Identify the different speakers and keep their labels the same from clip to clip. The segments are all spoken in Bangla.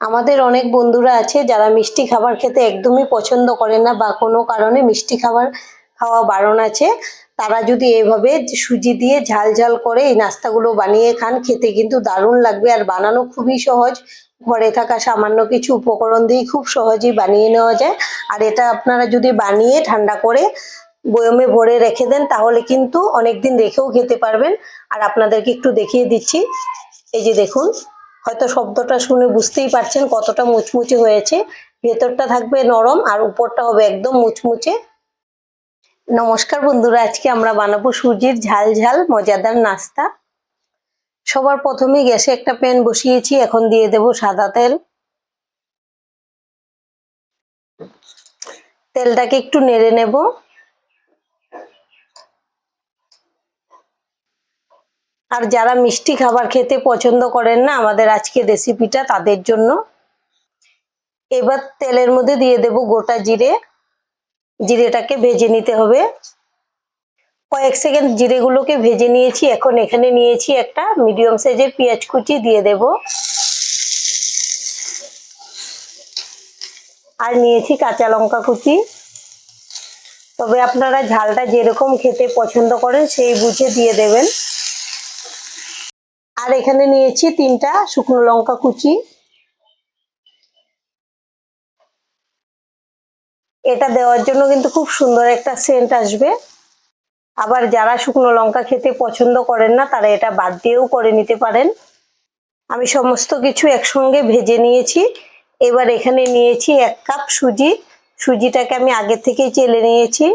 Speaker 1: আমাদের অনেক বন্ধুরা আছে যারা মিষ্টি খাবার খেতে একদমই পছন্দ করে না বা কোনো কারণে মিষ্টি খাবার খাওয়া বারণ আছে। তারা যদি এভাবে সুজি দিয়ে ঝাল ঝাল করে এই নাস্তাগুলো বানিয়ে খান, খেতে কিন্তু দারুণ লাগবে। আর বানানো খুবই সহজ। ঘরে থাকা সামান্য কিছু উপকরণ দিয়ে খুব সহজেই বানিয়ে নেওয়া যায়। আর এটা আপনারা যদি বানিয়ে ঠান্ডা করে বয়মে ভরে রেখে দেন, তাহলে কিন্তু অনেক দিন রেখেও খেতে পারবেন। আর আপনাদেরকে একটু দেখিয়ে দিচ্ছি। এই যে দেখুন হয়তো শব্দটা শুনে বুঝতেই পারছেন কতটা মুচমুচে হয়েছে। ভেতরটা থাকবে নরম আর উপরটা হবে একদম মুচমুচে। নমস্কার বন্ধুরা, আজকে আমরা বানাবো সুজির ঝাল ঝাল মজাদার নাস্তা। সবার প্রথমে গ্যাসে একটা প্যান বসিয়েছি, এখন দিয়ে দেব সাদা তেল। তেলটাকে একটু নেড়ে নেব। আর যারা মিষ্টি খাবার খেতে পছন্দ করেন না, আমাদের আজকে রেসিপিটা তাদের জন্য। এবার তেলের মধ্যে দিয়ে দেব গোটা জিরে। জিরেটাকে ভেজে নিতে হবে। কয়েক সেকেন্ড জিরেগুলোকে ভেজে নিয়েছি। এখন এখানে নিয়েছি একটা মিডিয়াম সাইজের পেঁয়াজ কুচি দিয়ে দেব। আর নিয়েছি কাঁচা লঙ্কা কুচি। তবে আপনারা ঝালটা যেরকম খেতে পছন্দ করেন, সেই বুঝে দিয়ে দেবেন। আর এখানে নিয়েছি তিনটা শুকনো লঙ্কা কুচি। এটা দেওয়ার জন্য কিন্তু খুব সুন্দর একটা সেন্ট আসবে। আবার যারা শুকনো লঙ্কা খেতে পছন্দ করেন না, তারা এটা বাদ দিয়েও করে নিতে পারেন। আমি সমস্ত কিছু একসঙ্গে ভেজে নিয়েছি। এবার এখানে নিয়েছি এক কাপ সুজি। সুজিটাকে আমি আগে থেকেই চেলে নিয়েছি।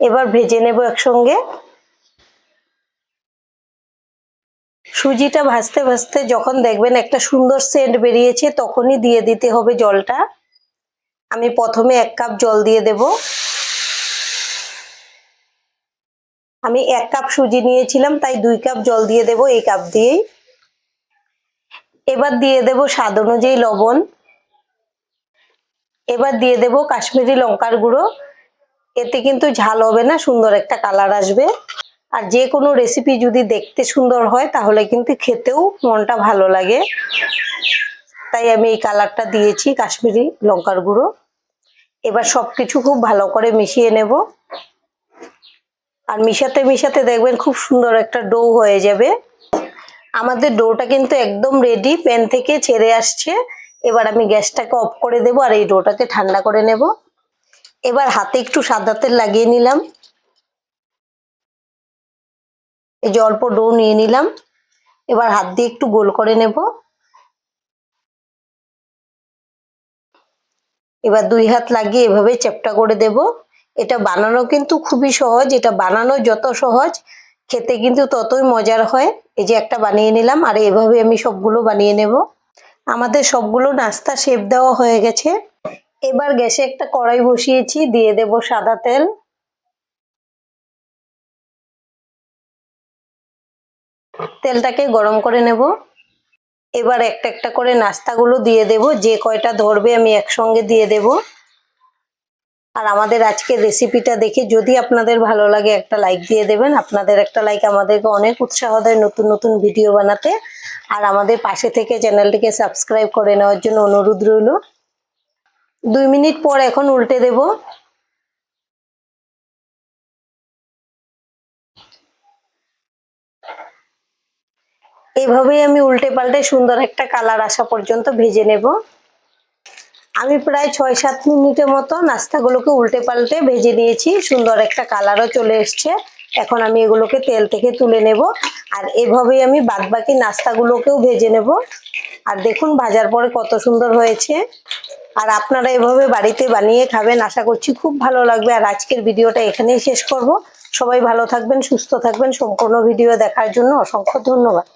Speaker 1: এবার ভেজে নেব একসঙ্গে। সুজিটা ভাজতে ভাজতে যখন দেখবেন একটা সুন্দর সেন্ট বেরিয়েছে, তখনই দিয়ে দিতে হবে জলটা। আমি প্রথমে এক কাপ জল দিয়ে দেব। আমি এক কাপ সুজি নিয়েছিলাম, তাই দুই কাপ জল দিয়ে দেব এই কাপ দিয়েই। এবার দিয়ে দেব স্বাদ অনুযায়ী লবণ। এবার দিয়ে দেব কাশ্মীরি লঙ্কার গুঁড়ো। এতে কিন্তু ঝাল হবে না, সুন্দর একটা কালার আসবে। আর যে কোনো রেসিপি যদি দেখতে সুন্দর হয়, তাহলে কিন্তু খেতেও মনটা ভালো লাগে। তাই আমি এই কালারটা দিয়েছি, কাশ্মীরি লঙ্কার গুঁড়ো। এবার সব কিছু খুব ভালো করে মিশিয়ে নেব। আর মিশাতে মিশাতে দেখবেন খুব সুন্দর একটা ডো হয়ে যাবে। আমাদের ডোটা কিন্তু একদম রেডি প্যান থেকে ছেড়ে আসছে। এবার আমি গ্যাসটাকে অফ করে দেবো আর এই ডোটাকে ঠান্ডা করে নেব। এবার হাতে একটু সাদা তেল লাগিয়ে নিলাম। এই যে অল্প ডো নিয়ে নিলাম। এবার হাত দিয়ে একটু গোল করে নেব। এবার দুই হাত লাগিয়ে এভাবে চেপটা করে দেব। এটা বানানো কিন্তু খুবই সহজ। এটা বানানো যত সহজ, খেতে কিন্তু ততই মজার হয়। এই যে একটা বানিয়ে নিলাম, আর এভাবে আমি সবগুলো বানিয়ে নেব। আমাদের সবগুলো নাস্তা শেপ দেওয়া হয়ে গেছে। এবার গ্যাসে একটা কড়াই বসিয়েছি, দিয়ে দেব সাদা তেল। তেলটাকে গরম করে নেব। এবার একটা একটা করে নাস্তাগুলো দিয়ে দেব। যে কয়টা ধরবে আমি একসঙ্গে দিয়ে দেব। আর আমাদের আজকের রেসিপিটা দেখে যদি আপনাদের ভালো লাগে একটা লাইক দিয়ে দেবেন। আপনাদের একটা লাইক আমাদেরকে অনেক উৎসাহ দেয় নতুন নতুন ভিডিও বানাতে। আর আমাদের পাশে থেকে চ্যানেলটিকে সাবস্ক্রাইব করে নেওয়ার জন্য অনুরোধ রইল। দুই মিনিট পর এখন উল্টে দেবো। এইভাবেই আমি উল্টে পাল্টে সুন্দর একটা কালার আসা পর্যন্ত ভেজে নেব। আমি প্রায় ছয় সাত মিনিটের মতো নাস্তাগুলোকে উল্টে পাল্টে ভেজে নিয়েছি, সুন্দর একটা কালারও চলে এসছে। এখন আমি এগুলোকে তেল থেকে তুলে নেব আর এভাবেই আমি বাদবাকি নাস্তাগুলোকেও ভেজে নেব। আর দেখুন ভাজার পরে কত সুন্দর হয়েছে। আর আপনারা এভাবে বাড়িতে বানিয়ে খাবেন, আশা করছি খুব ভালো লাগবে। আর আজকের ভিডিওটা এখানেই শেষ করব। সবাই ভালো থাকবেন, সুস্থ থাকবেন। সম্পূর্ণ ভিডিও দেখার জন্য অসংখ্য ধন্যবাদ।